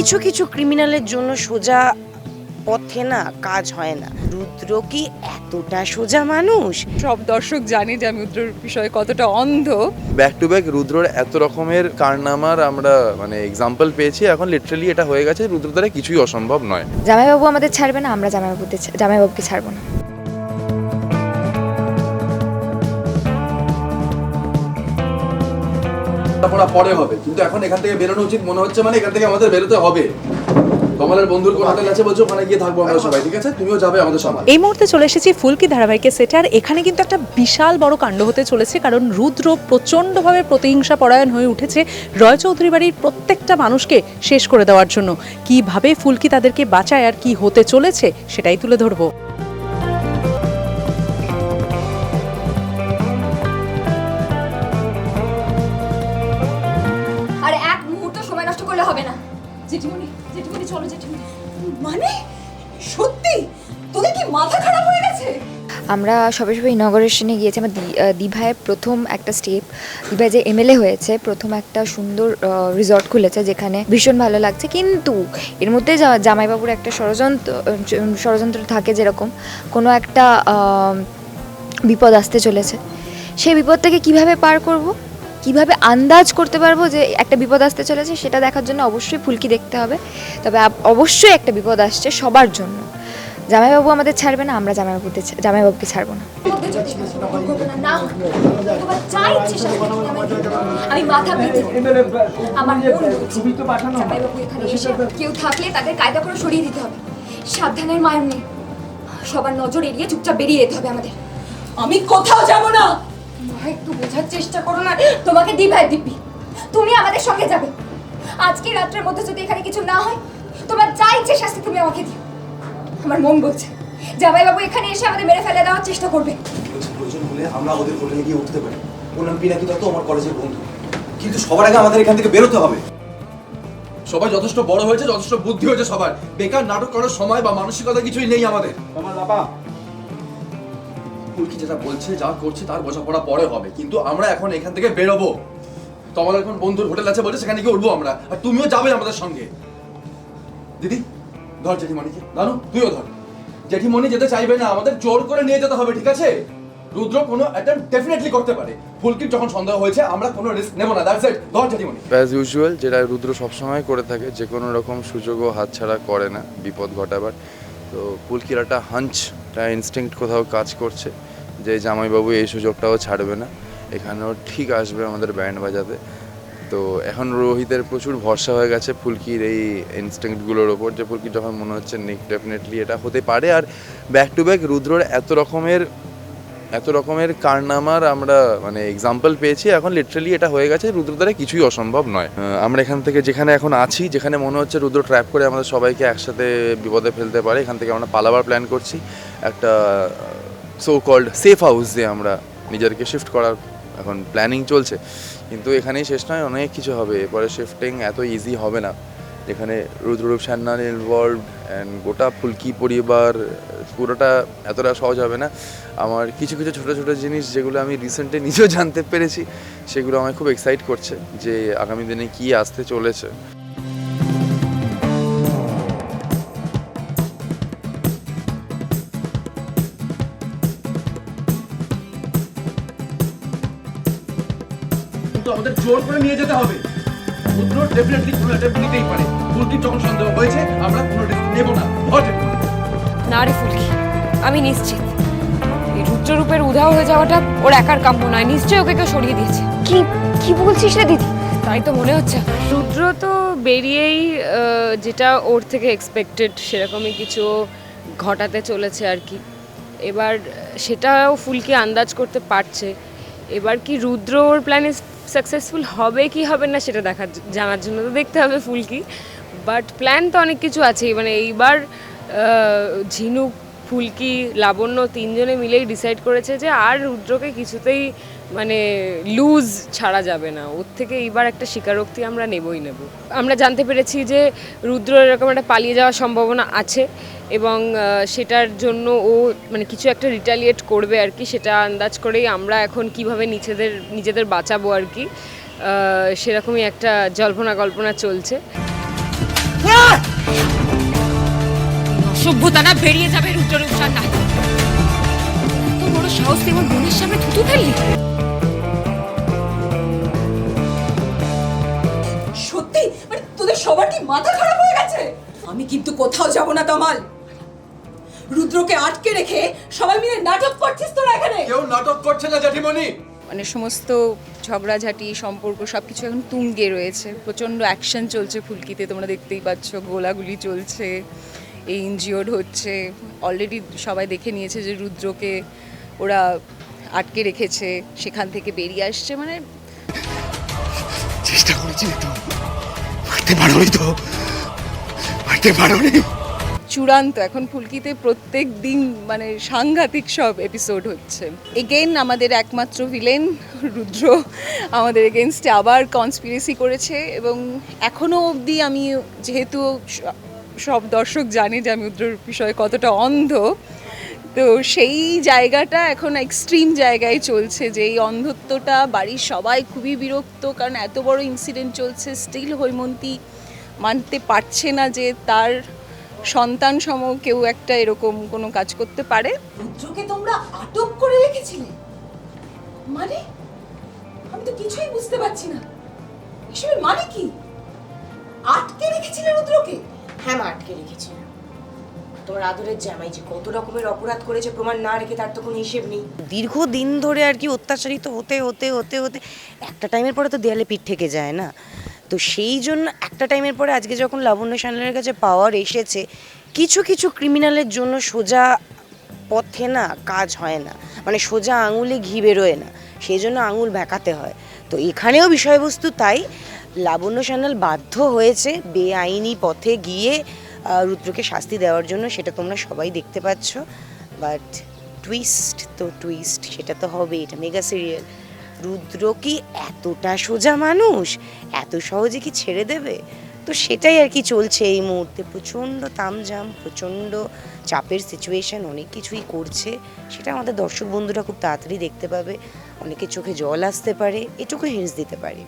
কিছু কিছু ক্রিমিনালের জন্য সোজা পথে না কাজ হয় না। রুদ্র কি এতটা সোজা মানুষ? সব দর্শক জানে যে আমি রুদ্রর বিষয়ে কতটা অন্ধ। ব্যাক টু ব্যাক রুদ্রর এত রকমের কারনামার আমরা মানে এক্সাম্পল পেয়েছি। এখন লিটারালি এটা হয়ে গেছে রুদ্র দ্বারা কিছুই অসম্ভব নয়। জামাইবাবু আমাদের ছাড়বে না আমরা জামাইবাবুতে জামাইবাবুকে ছাড়বো না। পড়া পরে হবে। কিন্তু এখন এখান থেকে বেরোনো উচিত। মনে হচ্ছে মানে এখান থেকে আমাদের বেরোতে হবে। কমলের বন্ধুর কোন হোটেল আছে বলছো? ওখানে গিয়ে থাকব আমরা সবাই ঠিক আছে? তুমিও যাবে আমাদের সঙ্গে এই মুহূর্তে চলে এসেছি ফুলকি ধারাবাহিকের সেটে আর এখানে কিন্তু একটা বিশাল বড় কাণ্ড হতে চলেছে কারণ রুদ্র প্রচণ্ডভাবে প্রতিহিংসা পরায়ণ হয়ে উঠেছে রয় চৌধুরী বাড়ির প্রত্যেকটা মানুষকে শেষ করে দেওয়ার জন্য। কীভাবে ফুলকি তাদেরকে বাঁচায় আর কি হতে চলেছে সেটাই তুলে ধরবো। মানে? সত্যি? তোদের কি মাথা খারাপ হয়ে গেছে? আমরা সবে সবে ইনগরেশনে গিয়েছি আমার দি- আহ, প্রথম একটা স্টেপ দীঘায় যে এমএলএ হয়েছে প্রথম একটা সুন্দর রিসর্ট খুলেছে যেখানে ভীষণ ভালো লাগছে। কিন্তু এর মধ্যে জামাইবাবুর একটা ষড়যন্ত্র ষড়যন্ত্র থাকে যেরকম কোনো একটা বিপদ আসতে চলেছে। সেই বিপদটাকে কীভাবে পার করব? কীভাবে আন্দাজ করতে পারব যে একটা বিপদ আসতে চলেছে সেটা দেখার জন্য অবশ্যই ফুলকি দেখতে হবে। তবে অবশ্যই একটা বিপদ আসছে সবার জন্য। জামাইবাবু আমাদের ছাড়বে না আমরা জামাইবাবুতে জামাইবাবুকে ছাড়বো না। আমি মাথা আমার জামাইবাবু এখানে এসে কেউ থাকলে তাদের কায়দা করে সরিয়ে দিতে হবে। সাবধানের মায়ের নেই সবার নজর এড়িয়ে চুপচাপ বেরিয়ে যেতে হবে আমাদের। আমি কোথাও যাব না। মা একটু বোঝার চেষ্টা করো না। তোমাকে দিভাই দিব্যি। তুমি আমাদের সঙ্গে যাবে। আজকে রাত্রের মধ্যে যদি এখানে কিছু না হয় তোমার যা ইচ্ছে শাস্তি তুমি আমাকে দিও। আমার মন বলছে জামাইবাবু এখানে এসে আমাদের মেরে ফেলে দেওয়ার চেষ্টা করবে। প্রয়োজন হলে আমরা ওদের হোটেলে গিয়ে উঠতে পারি। ওনার পিনাকি দত্ত আমার কলেজের বন্ধু। কিন্তু সবার আগে আমাদের এখান থেকে বেরোতে হবে। সবাই যথেষ্ট বড় হয়েছে যথেষ্ট বুদ্ধি হয়েছে সবার। বেকার নাটক করার সময় বা মানসিকতা কিছুই নেই আমাদের। আমার বাবা ফুলকি যেটা বলছে, যা করছে তার বোঝাপড়া পরে হবে। কিন্তু আমরা এখন এখান থেকে বেরোবো। তোমার এখন বন্ধুর হোটেল আছে বলে সেখানে গিয়ে উঠবো আমরা। আর তুমিও যাবে আমাদের সঙ্গে। দিদি, ধর জেঠিমণিকে। জানো তুইও ধর। জেঠিমণি যেতে চাইবে না, আমাদের জোর করে নিয়ে যেতে হবে, ঠিক আছে? রুদ্র কোনো অ্যাটেম্প ডেফিনেটলি করতে পারে। ফুলকির যখন সন্দেহ হয়েছে, আমরা কোনো রিস্ক নেব না। দ্যাটস ইট ধর জেঠিমণি। অ্যাজ ইউজুয়াল যেটা রুদ্র সবসময় করে থাকে, যে কোনো রকম সুযোগও হাতছাড়া করে না, বিপদ ঘটাবার। তো পুলকির একটা হাঞ্চ একটা ইনস্টিংক্ট কোথাও কাজ করছে। যে জামাইবাবু এই সুযোগটাও ছাড়বে না। এখানেও ঠিক আসবে আমাদের ব্যান্ড বাজাতে। তো এখন রোহিতের প্রচুর ভরসা হয়ে গেছে ফুলকির এই ইনস্টিংক্টগুলোর ওপর যে ফুলকির যখন মনে হচ্ছে নিক ডেফিনেটলি এটা হতে পারে। আর ব্যাক টু ব্যাক রুদ্রর এত রকমের এত রকমের কারনামার আমরা মানে এক্সাম্পল পেয়েছি। এখন লিটারালি এটা হয়ে গেছে, রুদ্র দ্বারা কিছুই অসম্ভব নয়। আমরা এখান থেকে যেখানে এখন আছি, যেখানে মনে হচ্ছে রুদ্র ট্র্যাপ করে আমাদের সবাইকে একসাথে বিপদে ফেলতে পারে, এখান থেকে আমরা পালাবার প্ল্যান করছি। একটা সো কল্ড সেফ হাউস যে আমরা নিজেদেরকে শিফট করার এখন প্ল্যানিং চলছে। কিন্তু এখানেই শেষ নয়, অনেক কিছু হবে। এরপরে শিফটিং এত ইজি হবে না। যেখানে রুদ্ররূপ সান্নাল ইনভলভ অ্যান্ড গোটা ফুলকি পরিবার, পুরোটা এতটা সহজ হবে না। আমার কিছু কিছু ছোটো ছোটো জিনিস যেগুলো আমি রিসেন্টলি নিজেও জানতে পেরেছি, সেগুলো আমায় খুব এক্সাইট করছে যে আগামী দিনে কী আসতে চলেছে। আমাদের জোর করে নিয়ে যেতে হবে। রুদ্র ডেফিনেটলি কোনো অ্যাটেম্প নিতেই পারে। ফুলকির যখন সন্দেহ হয়েছে আমরা কোনো রিস্ক নেব না। জেঠিমণি। না। রে ফুলকি আমি নিশ্চিত। এই রুদ্ররূপের উধাও হয়ে যাওয়াটা ওর একার কাম্য নয়। নিশ্চয়ই ওকে কেউ সরিয়ে দিয়েছে। কি কি বলছিস রে দিদি? তাই তো মনে হচ্ছে। রুদ্র তো বেরিয়েই যেটা ওর থেকে এক্সপেক্টেড সেরকমই কিছু ঘটাতে চলেছে আর কি। এবার সেটাও ফুলকি আন্দাজ করতে পারছে। এবার কি রুদ্র ওর প্ল্যানে সাকসেসফুল হবে কি হবে না সেটা দেখার জানার জন্য তো দেখতে হবে ফুলকি বাট প্ল্যান তো অনেক কিছু আছেই। মানে এইবার ঝিনুক, ফুলকি, লাবণ্য তিনজনে মিলেই ডিসাইড করেছে যে আর রুদ্রকে কিছুতেই মানে লুজ ছাড়া যাবে না। ওর থেকে এইবার একটা স্বীকারোক্তি আমরা নেবই নেব। আমরা জানতে পেরেছি যে রুদ্র এরকম একটা পালিয়ে যাওয়ার সম্ভাবনা আছে। এবং সেটার জন্য ও মানে কিছু একটা রিটালিয়েট করবে আর কি সেটা আন্দাজ করেই আমরা এখন কীভাবে নিজেদের নিজেদের বাঁচাবো আর কি সেরকমই একটা জল্পনা কল্পনা চলছে। অসভ্যতা না বেরিয়ে যাবে রুদ্ররূপ সান্যাল এত বড় সাহস আমার বোনের সামনে থুতু ফেললি? সত্যি? মানে তোদের সবার কি মাথা খারাপ হয়ে গেছে? আমি কিন্তু কোথাও যাব না তমাল। রুদ্রকে আটকে রেখে সবাই মিলে নাটক করছিস তোরা এখানে? কেউ নাটক করছে না জেঠিমণি। মানে সমস্ত ঝগড়াঝাটি সম্পর্ক সব কিছু এখন তুঙ্গে রয়েছে। প্রচণ্ড অ্যাকশন চলছে ফুলকিতে তোমরা দেখতেই পাচ্ছ গোলাগুলি চলছে এই ইনজিওর্ড হচ্ছে। অলরেডি সবাই দেখে নিয়েছে যে রুদ্রকে ওরা আটকে রেখেছে সেখান থেকে বেরিয়ে আসছে মানে চেষ্টা করেছিলে তো। মারতে পারোনি তো। মারতে পারোনি। চূড়ান্ত, এখন ফুলকিতে প্রত্যেক দিন মানে সাংঘাতিক সব এপিসোড হচ্ছে। এগেন আমাদের একমাত্র ভিলেন রুদ্র, আমাদের এগেনস্টে আবার কনস্পিরেসি করেছে এবং এখনও অবধি আমি যেহেতু সব দর্শক জানে যে আমি রুদ্রর বিষয়ে কতটা অন্ধ, তো সেই জায়গাটা এখন এক্সট্রিম জায়গায় চলছে যে এই অন্ধত্বটা, বাড়ির সবাই খুবই বিরক্ত কারণ এত বড় ইনসিডেন্ট চলছে স্টিল হৈমন্তী মানতে পারছে না যে তার সন্তান সম কেউ একটা এরকম কোনো কাজ করতে পারে। রুদ্রকে তোমরা আটক করে রেখেছিলে? মানে? আমি তো কিছুই বুঝতে পারছি না। এসবের মানে কি? আটকে রেখেছিলে রুদ্রকে? হ্যাঁ মা আটকে রেখেছিল তোমার আদরের জামাই যে কত রকমের অপরাধ করেছে প্রমাণ না রেখে তার তো কোনো হিসেব নেই। দীর্ঘদিন ধরে আর কি অত্যাচারিত হতে হতে হতে হতে একটা টাইমের পরে তো দেয়ালে পিঠ থেকে যায় না। তো সেই জন্য একটা টাইমের পরে আজকে যখন লাবণ্য সান্যালের কাছে পাওয়ার এসেছে, কিছু কিছু ক্রিমিনালের জন্য সোজা পথে না কাজ হয় না। মানে সোজা আঙুলে ঘি বেরোয় না। সেই জন্য আঙুল বেঁকাতে হয়। তো এখানেও বিষয়বস্তু তাই। লাবণ্য সান্যাল বাধ্য হয়েছে বেআইনি পথে গিয়ে রুদ্রকে শাস্তি দেওয়ার জন্য। সেটা তোমরা সবাই দেখতে পাচ্ছ। বাট টুইস্ট তো টুইস্ট সেটা তো হবে এটা মেগা সিরিয়াল রুদ্র কি এতটা সোজা মানুষ? এত সহজে কি ছেড়ে দেবে? তো সেটাই আর কি চলছে এই মুহূর্তে। প্রচণ্ড তামঝাম, প্রচণ্ড চাপের সিচুয়েশান অনেক কিছুই করছে। সেটা আমাদের দর্শক বন্ধুরা খুব তাড়াতাড়ি দেখতে পাবে। অনেকের চোখে জল আসতে পারে, এটুকু হিন্স দিতে পারি।